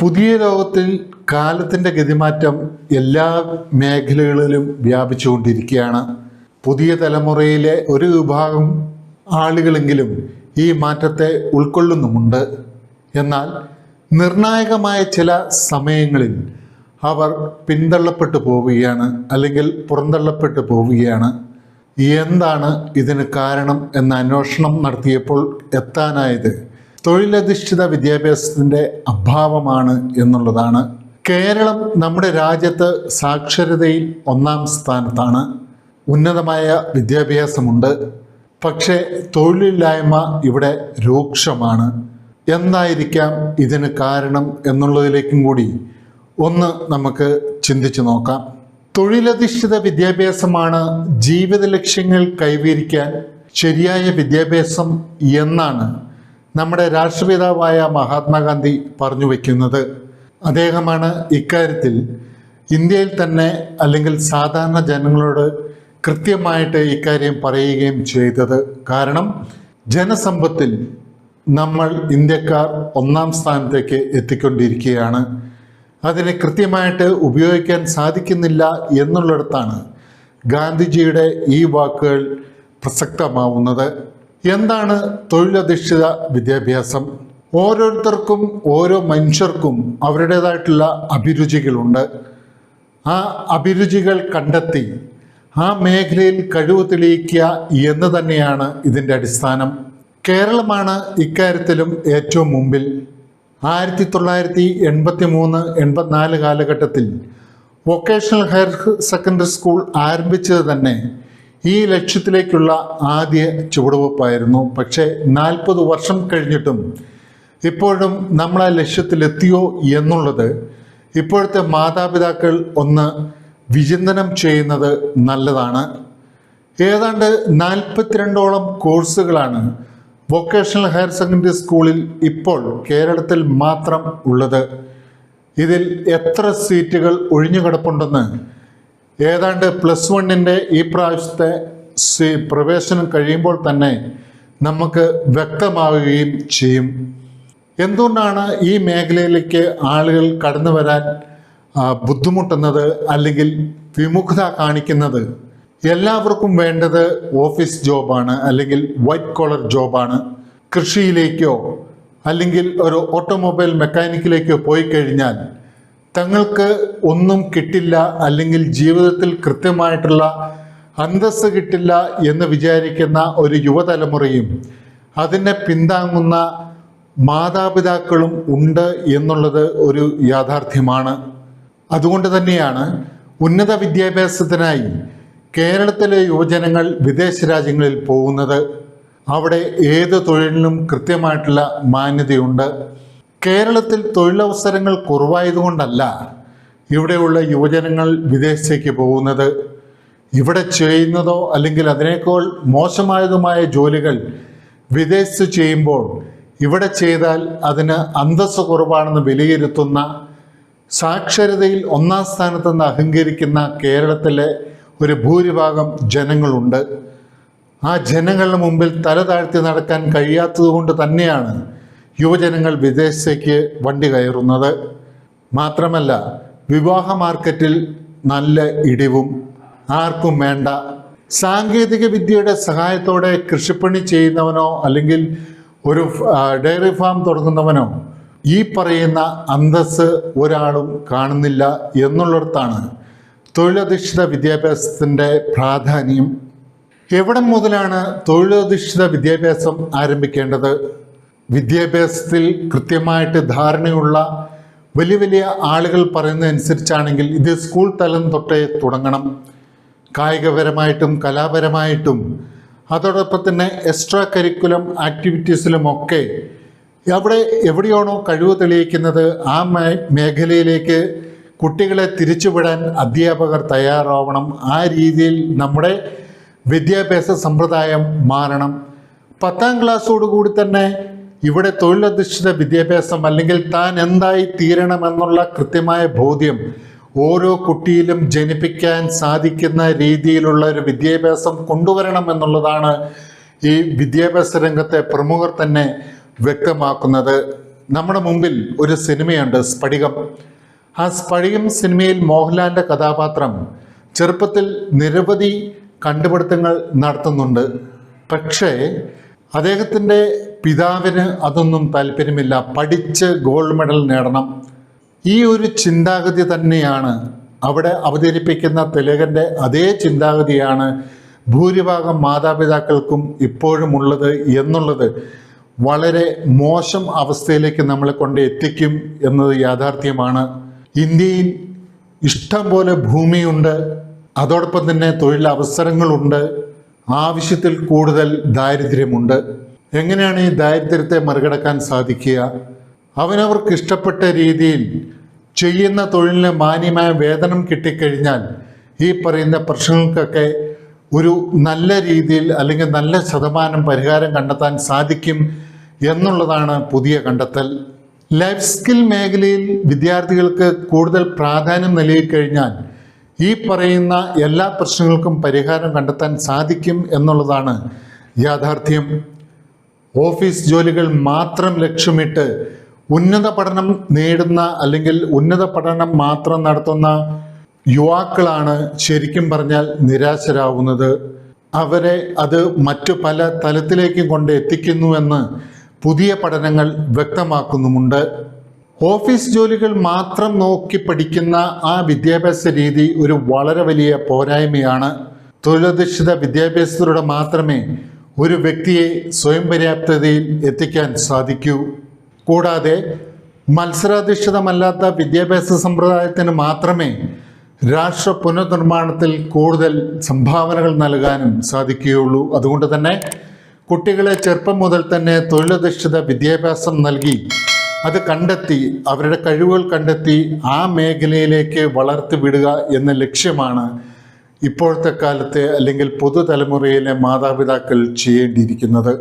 പുതിയ ലോകത്തിൽ കാലത്തിന്റെ ഗതിമാറ്റം എല്ലാ മേഖലകളിലും വ്യാപിച്ചുകൊണ്ടിരിക്കുകയാണ്. പുതിയ തലമുറയിലെ ഒരു വിഭാഗം ആളുകളെങ്കിലും ഈ മാറ്റത്തെ ഉൾക്കൊള്ളുന്നുമുണ്ട്. എന്നാൽ നിർണായകമായ ചില സമയങ്ങളിൽ അവർ പിന്തള്ളപ്പെട്ടു പോവുകയാണ് അല്ലെങ്കിൽ പുറന്തള്ളപ്പെട്ടു പോവുകയാണ്. എന്താണ് ഇതിന് കാരണം എന്ന അന്വേഷണം നടത്തിയപ്പോൾ എത്താനായത് തൊഴിലധിഷ്ഠിത വിദ്യാഭ്യാസത്തിന്റെ അഭാവമാണ് എന്നുള്ളതാണ് കേരളം നമ്മുടെ രാജ്യത്ത് സാക്ഷരതയിൽ ഒന്നാം സ്ഥാനത്താണ്. ഉന്നതമായ വിദ്യാഭ്യാസമുണ്ട്. പക്ഷേ തൊഴിലില്ലായ്മ ഇവിടെ രൂക്ഷമാണ്. എന്തായിരിക്കാം ഇതിന് കാരണം എന്നുള്ളതിലേക്കും കൂടി ഒന്ന് നമുക്ക് ചിന്തിച്ചു നോക്കാം. തൊഴിലധിഷ്ഠിത വിദ്യാഭ്യാസമാണ് ജീവിത ലക്ഷ്യങ്ങൾ കൈവരിക്കാൻ ശരിയായ വിദ്യാഭ്യാസം എന്നാണ് നമ്മുടെ രാഷ്ട്രപിതാവായ മഹാത്മാഗാന്ധി പറഞ്ഞു വയ്ക്കുന്നത് അദ്ദേഹമാണ് ഇക്കാര്യത്തിൽ ഇന്ത്യയിൽ തന്നെ അല്ലെങ്കിൽ സാധാരണ ജനങ്ങളോട് കൃത്യമായിട്ട് ഇക്കാര്യം പറയുകയും ചെയ്തത്. കാരണം ജനസമ്പത്തിൽ നമ്മൾ ഇന്ത്യക്കാർ ഒന്നാം സ്ഥാനത്തേക്ക് എത്തിക്കൊണ്ടിരിക്കുകയാണ്. അതിനെ കൃത്യമായിട്ട് ഉപയോഗിക്കാൻ സാധിക്കുന്നില്ല എന്നുള്ളിടത്താണ് ഗാന്ധിജിയുടെ ഈ വാക്കുകൾ പ്രസക്തമാവുന്നത്. എന്താണ് തൊഴിലധിഷ്ഠിത വിദ്യാഭ്യാസം? ഓരോരുത്തർക്കും ഓരോ മനുഷ്യർക്കും അവരുടേതായിട്ടുള്ള അഭിരുചികളുണ്ട്. ആ അഭിരുചികൾ കണ്ടെത്തി ആ മേഖലയിൽ കഴിവ് തെളിയിക്കുക എന്ന് തന്നെയാണ് ഇതിന്റെ അടിസ്ഥാനം. കേരളമാണ് ഇക്കാര്യത്തിലും ഏറ്റവും മുമ്പിൽ. ആയിരത്തി തൊള്ളായിരത്തി എൺപത്തി മൂന്ന് എൺപത്തിനാല് കാലഘട്ടത്തിൽ വൊക്കേഷണൽ ഹയർ സെക്കൻഡറി സ്കൂൾ ആരംഭിച്ചത് തന്നെ ഈ ലക്ഷ്യത്തിലേക്കുള്ള ആദ്യ ചുവടുവെപ്പായിരുന്നു പക്ഷേ നാൽപ്പത് വർഷം കഴിഞ്ഞിട്ടും ഇപ്പോഴും നമ്മൾ ആ ലക്ഷ്യത്തിലെത്തിയോ എന്നുള്ളത് ഇപ്പോഴത്തെ മാതാപിതാക്കൾ ഒന്ന് വിചിന്തനം ചെയ്യുന്നത് നല്ലതാണ്. ഏതാണ്ട് നാൽപ്പത്തിരണ്ടോളം കോഴ്സുകളാണ് വൊക്കേഷണൽ ഹയർ സെക്കൻഡറി സ്കൂളിൽ ഇപ്പോൾ കേരളത്തിൽ മാത്രം ഉള്ളത്. ഇതിൽ എത്ര സീറ്റുകൾ ഒഴിഞ്ഞുകിടപ്പുണ്ടെന്ന് ഏതാണ്ട് പ്ലസ് വണ്ണിന്റെ ഈ പ്രാവശ്യത്തെ പ്രവേശനം കഴിയുമ്പോൾ തന്നെ നമുക്ക് വ്യക്തമാവുകയും ചെയ്യും. എന്തുകൊണ്ടാണ് ഈ മേഖലയിലേക്ക് ആളുകൾ കടന്നു വരാൻ ബുദ്ധിമുട്ടുന്നത് അല്ലെങ്കിൽ വിമുഖത കാണിക്കുന്നത്? എല്ലാവർക്കും വേണ്ടത് ഓഫീസ് ജോബാണ് അല്ലെങ്കിൽ വൈറ്റ് കോളർ ജോബാണ് കൃഷിയിലേക്കോ അല്ലെങ്കിൽ ഒരു ഓട്ടോമൊബൈൽ മെക്കാനിക്കിലേക്കോ പോയി കഴിഞ്ഞാൽ തങ്ങൾക്ക് ഒന്നും കിട്ടില്ല അല്ലെങ്കിൽ ജീവിതത്തിൽ കൃത്യമായിട്ടുള്ള അന്തസ് കിട്ടില്ല എന്ന് വിചാരിക്കുന്ന ഒരു യുവതലമുറയും അതിനെ പിന്താങ്ങുന്ന മാതാപിതാക്കളും ഉണ്ട് എന്നുള്ളത് ഒരു യാഥാർത്ഥ്യമാണ്. അതുകൊണ്ട് തന്നെയാണ് ഉന്നത വിദ്യാഭ്യാസത്തിനായി കേരളത്തിലെ യുവജനങ്ങൾ വിദേശ രാജ്യങ്ങളിൽ പോകുന്നത്. അവിടെ ഏത് തൊഴിലിനും കൃത്യമായിട്ടുള്ള മാന്യതയുണ്ട്. കേരളത്തിൽ തൊഴിലവസരങ്ങൾ കുറവായതുകൊണ്ടല്ല ഇവിടെയുള്ള യുവജനങ്ങൾ വിദേശത്തേക്ക് പോകുന്നത്. ഇവിടെ ചെയ്യുന്നതോ അല്ലെങ്കിൽ അതിനേക്കാൾ മോശമായതുമായ ജോലികൾ വിദേശത്ത് ചെയ്യുമ്പോൾ ഇവിടെ ചെയ്താൽ അതിന് അന്തസ്സ് കുറവാണെന്ന് വിലയിരുത്തുന്ന സാക്ഷരതയിൽ ഒന്നാം സ്ഥാനത്തെന്ന് അഹങ്കരിക്കുന്ന കേരളത്തിലെ ഒരു ഭൂരിഭാഗം ജനങ്ങളുണ്ട്. ആ ജനങ്ങളുടെ മുമ്പിൽ തല താഴ്ത്തി നടക്കാൻ കഴിയാത്തതുകൊണ്ട് തന്നെയാണ് യുവജനങ്ങൾ വിദേശത്തേക്ക് വണ്ടി കയറുന്നത് മാത്രമല്ല വിവാഹ മാർക്കറ്റിൽ നല്ല ഇടിവും ആർക്കും വേണ്ട. സാങ്കേതിക വിദ്യയുടെ സഹായത്തോടെ കൃഷിപ്പണി ചെയ്യുന്നവനോ അല്ലെങ്കിൽ ഒരു ഡയറി ഫാം തുടങ്ങുന്നവനോ ഈ പറയുന്ന അന്തസ് ഒരാളും കാണുന്നില്ല എന്നുള്ളിടത്താണ് തൊഴിലധിഷ്ഠിത വിദ്യാഭ്യാസത്തിന്റെ പ്രാധാന്യം. എവിടെ മുതലാണ് തൊഴിലധിഷ്ഠിത വിദ്യാഭ്യാസം ആരംഭിക്കേണ്ടത്? വിദ്യാഭ്യാസത്തിൽ കൃത്യമായിട്ട് ധാരണയുള്ള വലിയ വലിയ ആളുകൾ പറയുന്നതനുസരിച്ചാണെങ്കിൽ ഇത് സ്കൂൾ തലം തൊട്ടേ തുടങ്ങണം. കായികപരമായിട്ടും കലാപരമായിട്ടും. അതോടൊപ്പം തന്നെ എക്സ്ട്രാ കരിക്കുലം ആക്ടിവിറ്റീസിലുമൊക്കെ അവിടെ എവിടെയാണോ കഴിവ് തെളിയിക്കുന്നത് ആ മേഖലയിലേക്ക് കുട്ടികളെ തിരിച്ചുവിടാൻ അധ്യാപകർ തയ്യാറാവണം. ആ രീതിയിൽ നമ്മുടെ വിദ്യാഭ്യാസ സമ്പ്രദായം മാറണം. പത്താം ക്ലാസ്സോടുകൂടി തന്നെ ഇവിടെ തൊഴിലധിഷ്ഠിത വിദ്യാഭ്യാസം അല്ലെങ്കിൽ താൻ എന്തായി തീരണമെന്നുള്ള കൃത്യമായ ബോധ്യം ഓരോ കുട്ടിയിലും ജനിപ്പിക്കാൻ സാധിക്കുന്ന രീതിയിലുള്ള ഒരു വിദ്യാഭ്യാസം കൊണ്ടുവരണം എന്നുള്ളതാണ് ഈ വിദ്യാഭ്യാസ രംഗത്തെ പ്രമുഖർ തന്നെ വ്യക്തമാക്കുന്നത്. നമ്മുടെ മുമ്പിൽ ഒരു സിനിമയുണ്ട് സ്ഫടികം. ആ സ്ഫടികം സിനിമയിൽ മോഹൻലാലിന്റെ കഥാപാത്രം ചെറുപ്പത്തിൽ നിരവധി കണ്ടുപിടുത്തങ്ങൾ നടത്തുന്നുണ്ട്. പക്ഷേ അദ്ദേഹത്തിന്റെ പിതാവിന് അതൊന്നും താല്പര്യമില്ല. പഠിച്ച് ഗോൾഡ് മെഡൽ നേടണം. ഈ ഒരു ചിന്താഗതി തന്നെയാണ് അവിടെ അവതരിപ്പിക്കുന്ന തിലകന്റെ അതേ ചിന്താഗതിയാണ് ഭൂരിഭാഗം മാതാപിതാക്കൾക്കും ഇപ്പോഴും ഉള്ളത് എന്നുള്ളത് വളരെ മോശം അവസ്ഥയിലേക്ക് നമ്മളെ കൊണ്ട് എത്തിക്കും എന്നത് യാഥാർത്ഥ്യമാണ്. ഇന്ത്യയിൽ ഇഷ്ടം പോലെ ഭൂമിയുണ്ട്. അതോടൊപ്പം തന്നെ തൊഴിലവസരങ്ങളുണ്ട്. ആവശ്യത്തിൽ കൂടുതൽ ദാരിദ്ര്യമുണ്ട്. എങ്ങനെയാണ് ഈ ദാരിദ്ര്യത്തെ മറികടക്കാൻ സാധിക്കുക? അവനവർക്ക് ഇഷ്ടപ്പെട്ട രീതിയിൽ ചെയ്യുന്ന തൊഴിലിന് മാന്യമായ വേതനം കിട്ടിക്കഴിഞ്ഞാൽ ഈ പറയുന്ന പ്രശ്നങ്ങൾക്കൊക്കെ ഒരു നല്ല രീതിയിൽ അല്ലെങ്കിൽ നല്ല ശതമാനം പരിഹാരം കണ്ടെത്താൻ സാധിക്കും എന്നുള്ളതാണ് പുതിയ കണ്ടെത്തൽ. ലൈഫ് സ്കിൽ മേഖലയിൽ വിദ്യാർത്ഥികൾക്ക് കൂടുതൽ പ്രാധാന്യം നൽകിക്കഴിഞ്ഞാൽ ഈ പറയുന്ന എല്ലാ പ്രശ്നങ്ങൾക്കും പരിഹാരം കണ്ടെത്താൻ സാധിക്കും എന്നുള്ളതാണ് യാഥാർത്ഥ്യം. ഓഫീസ് ജോലികൾ മാത്രം ലക്ഷ്യമിട്ട് ഉന്നത പഠനം നേടുന്ന അല്ലെങ്കിൽ ഉന്നത പഠനം മാത്രം നടത്തുന്ന യുവാക്കളാണ് ശരിക്കും പറഞ്ഞാൽ നിരാശരാകുന്നത് അവരെ അത് മറ്റു പല തലത്തിലേക്കും കൊണ്ട് എത്തിക്കുന്നുവെന്ന് പുതിയ പഠനങ്ങൾ വ്യക്തമാക്കുന്നുമുണ്ട്. ഓഫീസ് ജോലികൾ മാത്രം നോക്കി പഠിക്കുന്ന ആ വിദ്യാഭ്യാസ രീതി ഒരു വളരെ വലിയ പോരായ്മയാണ്. തൊഴിലധിഷ്ഠിത വിദ്യാഭ്യാസത്തിലൂടെ മാത്രമേ ഒരു വ്യക്തിയെ സ്വയം പര്യാപ്തതയിൽ എത്തിക്കാൻ സാധിക്കൂ. കൂടാതെ മത്സരാധിഷ്ഠിതമല്ലാത്ത വിദ്യാഭ്യാസ സമ്പ്രദായത്തിന് മാത്രമേ രാഷ്ട്ര പുനർനിർമ്മാണത്തിൽ കൂടുതൽ സംഭാവനകൾ നൽകാനും സാധിക്കുകയുള്ളൂ. അതുകൊണ്ട് തന്നെ കുട്ടികളെ ചെറുപ്പം മുതൽ തന്നെ തൊഴിലധിഷ്ഠിത വിദ്യാഭ്യാസം നൽകി അത് കണ്ടെത്തി അവരുടെ കഴിവുകൾ കണ്ടെത്തി ആ മേഖലയിലേക്ക് വളർത്തി വിടുക എന്ന ലക്ഷ്യമാണ് ഇപ്പോഴത്തെ കാലത്തെ അല്ലെങ്കിൽ പുതുതലമുറയിലെ മാതാപിതാക്കൾ ചെയ്യേണ്ടിയിരിക്കുന്നത്.